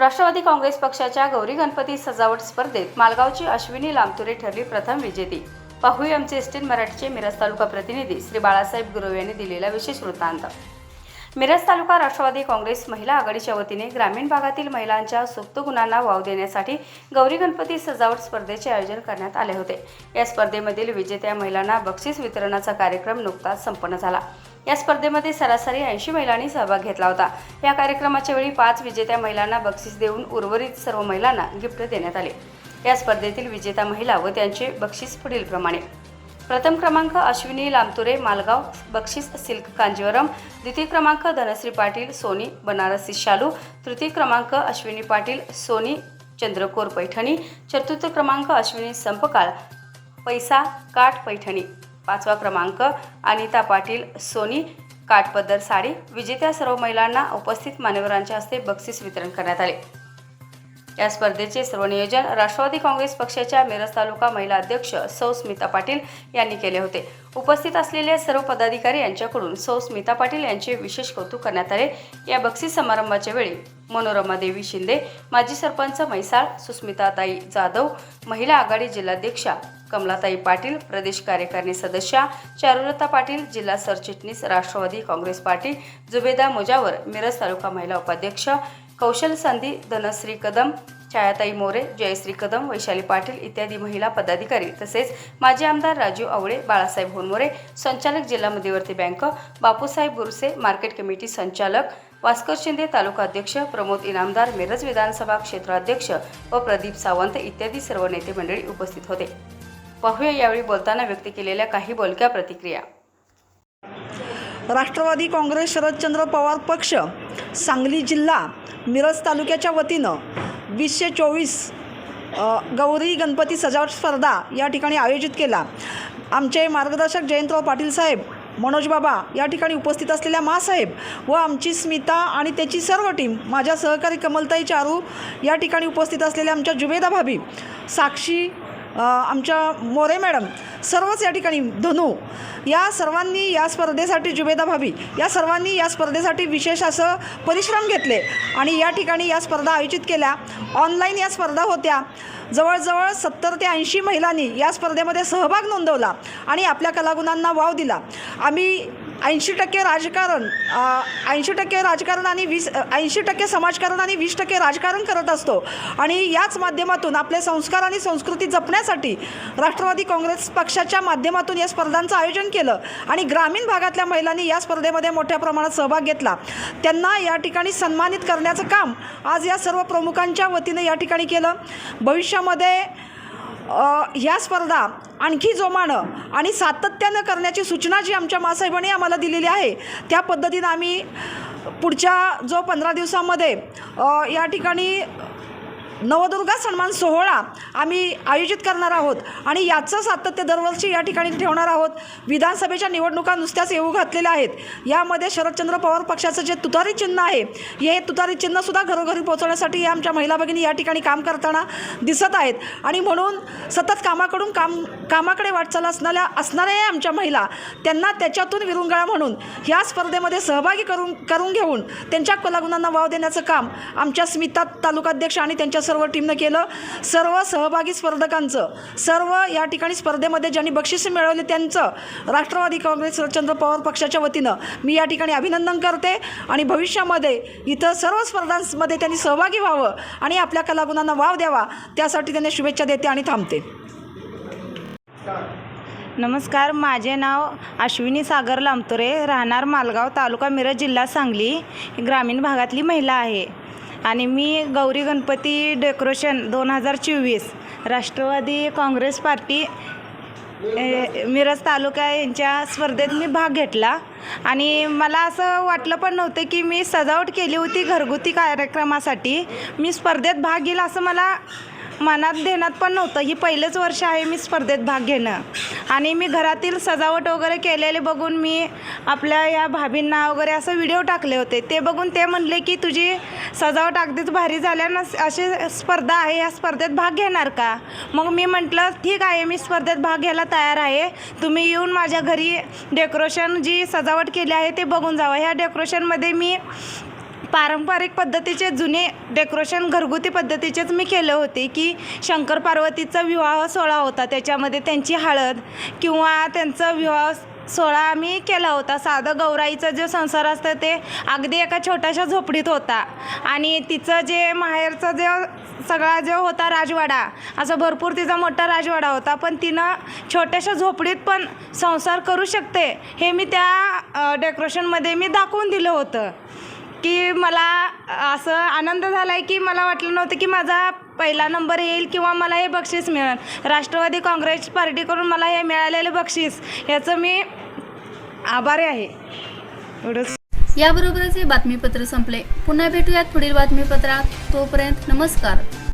राष्ट्रवादी काँग्रेस पक्षाच्या गौरी गणपती सजावट स्पर्धेत मालगावची अश्विनी लामतुरे ठरली प्रथम विजेती. पाहूया आमचे एसटीन मराठीचे मिरज तालुका प्रतिनिधी श्री बाळासाहेब गुरव यांनी दिलेला विशेष वृत्तांत. मिरज तालुका राष्ट्रवादी काँग्रेस महिला आघाडीच्या वतीने ग्रामीण भागातील महिलांच्या सुप्त गुणांना वाव देण्यासाठी गौरी गणपती सजावट स्पर्धेचे आयोजन करण्यात आले होते. या स्पर्धेमधील विजेत्या महिलांना बक्षीस वितरणाचा कार्यक्रम नुकताच संपन्न झाला. या स्पर्धेमध्ये सरासरी ऐंशी महिलांनी सहभाग घेतला होता. या कार्यक्रमाच्या वेळी पाच विजेत्या महिलांना बक्षीस देऊन उर्वरित सर्व महिलांना गिफ्ट देण्यात आले. या स्पर्धेतील विजेता महिला व त्यांचे बक्षीस पुढीलप्रमाणे प्रथम क्रमांक अश्विनी लामतुरे मालगाव बक्षीस सिल्क कांजीवरम. द्वितीय क्रमांक धनश्री पाटील सोनी बनारसी शालू. तृतीय क्रमांक अश्विनी पाटील सोनी चंद्रकोर पैठणी. चतुर्थ क्रमांक अश्विनी संपकाळ पैसा काठ पैठणी. पाचवा क्रमांक अनिता पाटील सोनी काठपदर साडी. विजेत्या सर्व महिलांना उपस्थित मान्यवरांच्या हस्ते बक्षीस वितरण करण्यात आले. या स्पर्धेचे सर्व नियोजन राष्ट्रवादी काँग्रेस पक्षाच्या मिरज तालुका महिला अध्यक्ष सौ स्मिता पाटील यांनी केले होते. उपस्थित असलेल्या सर्व पदाधिकारी यांच्याकडून सौ स्मिता पाटील यांचे विशेष कौतुक करण्यात आले. या बक्षीस समारंभाच्या वेळी मनोरमा देवी शिंदे माजी सरपंच म्हैसाळ सुस्मिताताई जाधव महिला आघाडी जिल्हाध्यक्षा कमलाताई पाटील प्रदेश कार्यकारिणी सदस्या चारुलता पाटील जिल्हा सरचिटणीस राष्ट्रवादी काँग्रेस पार्टी जुबेदा मोजावर मिरज तालुका महिला उपाध्यक्ष कौशल संधी धनश्री कदम छायाताई मोरे जयश्री कदम वैशाली पाटील इत्यादी महिला पदाधिकारी. तसेच माजी आमदार राजू आवळे बाळासाहेब होनमोरे संचालक जिल्हा मध्यवर्ती bank Bapusaheb Burse market committee संचालक वास्कर शिंदे तालुका अध्यक्ष प्रमोद इनामदार मिरज विधानसभा क्षेत्राध्यक्ष व प्रदीप सावंत इत्यादी सर्व नेते मंडळी उपस्थित होते. पाहूया यावेळी बोलताना व्यक्त केलेल्या काही बोलक्या प्रतिक्रिया. राष्ट्रवादी काँग्रेस शरदचंद्र पवार पक्ष सांगली जिल्हा मिरज तालुक्याच्या वतीनं वीसशे चोवीस गौरी गणपती सजावट स्पर्धा या ठिकाणी आयोजित केला. आमचे मार्गदर्शक जयंतराव पाटील साहेब मनोज बाबा या ठिकाणी उपस्थित असलेल्या मासाहेब व आमची स्मिता आणि त्याची सर्व टीम माझ्या सहकारी कमलताई चारू या ठिकाणी उपस्थित असलेल्या आमच्या जुबेदा भाभी साक्षी आमच्या मोरे मॅडम सर्वच या ठिकाणी धनू या सर्वांनी या स्पर्धेसाठी जुबेदा भाभी या सर्वांनी या स्पर्धेसाठी विशेष असं परिश्रम घेतले आणि या ठिकाणी या स्पर्धा आयोजित केल्या. ऑनलाईन या स्पर्धा होत्या. जवळजवळ सत्तर ते ऐंशी महिलांनी या स्पर्धेमध्ये सहभाग नोंदवला आणि आपल्या कलागुणांना वाव दिला. आम्ही ऐंशी टक्के राजकारण ऐंशी टक्के राजकारण आणि वीस ऐंशी टक्के समाजकारण आणि वीस टक्के राजकारण करत असतो. आणि याच माध्यमातून आपले संस्कार आणि संस्कृती जपण्यासाठी राष्ट्रवादी काँग्रेस पक्षाच्या माध्यमातून या स्पर्धांचं आयोजन केलं आणि ग्रामीण भागातल्या महिलांनी या स्पर्धेमध्ये मोठ्या प्रमाणात सहभाग घेतला. त्यांना या ठिकाणी सन्मानित करण्याचं काम आज या सर्व प्रमुखांच्या वतीने या ठिकाणी केलं. भविष्यामध्ये ह्या स्पर्धा आणखी जोमानं आणि सातत्यानं करण्याची सूचना जी आमच्या मासाहेबांनी आम्हाला दिलेली आहे त्या पद्धतीनं आम्ही पुढच्या जो पंधरा दिवसामध्ये या ठिकाणी नवदुर्गा सन्मान सोहळा आम्ही आयोजित करणार आहोत. आणि याचं सातत्य दरवर्षी या ठिकाणी ठेवणार आहोत. विधानसभेच्या निवडणुका नुसत्याच येऊ घातलेल्या आहेत. यामध्ये शरदचंद्र पवार पक्षाचं जे तुतारी चिन्ह आहे हे तुतारी चिन्हसुद्धा घरोघरी पोहोचवण्यासाठी या आमच्या महिला भगिनी या ठिकाणी काम करताना दिसत आहेत. आणि म्हणून सतत कामाकडून काम कामाकडे वाटचाल असणाऱ्या असणाऱ्या आमच्या महिला त्यांना त्याच्यातून विरुंगळा म्हणून ह्या स्पर्धेमध्ये सहभागी करून करून घेऊन त्यांच्या कलागुणांना वाव देण्याचं काम आमच्या स्मिता तालुकाध्यक्ष आणि त्यांच्या सर्व टीमनं केलं. सर्व सहभागी स्पर्धकांचं सर्व या ठिकाणी स्पर्धेमध्ये ज्यांनी बक्षिस मिळवले त्यांचं राष्ट्रवादी काँग्रेस शरदचंद्र पवार पक्षाच्या वतीनं मी या ठिकाणी अभिनंदन करते आणि भविष्यामध्ये इथं सर्व स्पर्धांमध्ये त्यांनी सहभागी व्हावं आणि आपल्या कलागुणांना वाव द्यावा त्यासाठी त्यांनी शुभेच्छा देते आणि थांबते. नमस्कार माझे नाव अश्विनी सागर लांबतुरे राहणार मालगाव तालुका मिरज जिल्हा सांगली ग्रामीण भागातली महिला आहे. आणि मी गौरी गणपती डेकोरेशन दोन हजार चोवीस राष्ट्रवादी काँग्रेस पार्टी मिरज तालुका यांच्या स्पर्धेत मी भाग घेतला. आणि मला असं वाटलं पण नव्हतं की मी सजावट केली होती घरगुती कार्यक्रमासाठी. मी स्पर्धेत भाग घेईल असं मला मनात देण्यात पण नव्हतं. ही पहिलेच वर्ष आहे मी स्पर्धेत भाग घेणं. आणि मी घरातील सजावट वगैरे केलेले बघून मी आपल्या या भाभींना वगैरे असं व्हिडिओ टाकले होते. ते बघून ते म्हणले की तुझी सजावट अगदीच भारी झाल्यानं अशी स्पर्धा आहे. या स्पर्धेत भाग घेणार का? मग मी म्हटलं ठीक आहे. मी स्पर्धेत भाग घ्यायला तयार आहे. तुम्ही येऊन माझ्या घरी डेकोरेशन जी सजावट केली आहे ते बघून जावं. ह्या डेकोरेशनमध्ये मी पारंपरिक पद्धतीचे जुने डेकोरेशन घरगुती पद्धतीचेच मी केले होते की शंकर पार्वतीचा विवाह सोहळा होता. त्याच्यामध्ये त्यांची हळद किंवा त्यांचा विवाह सोहळा आम्ही केला होता. साधं गौराईचा जो संसार असतं ते अगदी एका छोट्याशा झोपडीत होता. आणि तिचं जे माहेरचं जे सगळा जो होता राजवाडा असा भरपूर तिचा मोठा राजवाडा होता. पण तिनं छोट्याशा झोपडीत पण संसार करू शकते हे मी त्या डेकोरेशनमध्ये मी दाखवून दिलं होतं. की मला असं आनंद झाला आहे की मला वाटलं नव्हतं की माझा पहिला नंबर येईल किंवा मला हे बक्षीस मिळेल. राष्ट्रवादी काँग्रेस पार्टीकडून मला हे मिळालेलं बक्षीस याचं मी आभारी आहे. एवढंच. याबरोबरच हे बातमीपत्र संपले. पुन्हा भेटूयात पुढील बातमीपत्रात. तोपर्यंत नमस्कार.